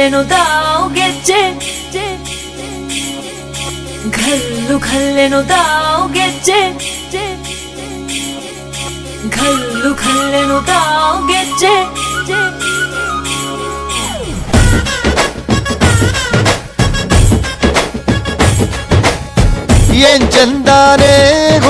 ಖಲ್ಲೆನು ತಾವು ಗೆಜ್ಜೆ ಘಲ್ಲು ಖಲ್ಲೆನು ತಾವು ಗೆಜ್ಜೆ ಘಲ್ಲು ಖಲ್ಲೆನು ತಾವು ಗೆಜ್ಜೆ ಏನ್ ಚಂದಾನೆ ಹುಡುಗಿ ಕಲ್ಲು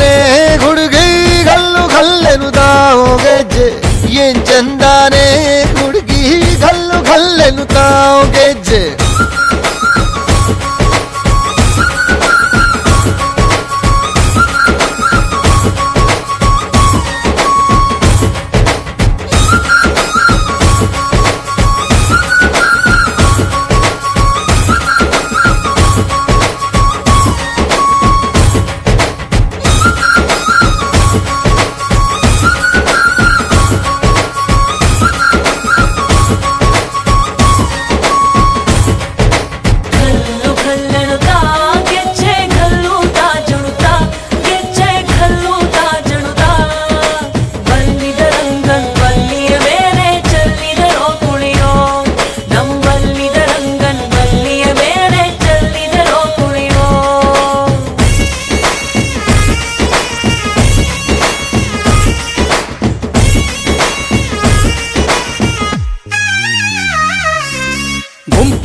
রে ঘুড়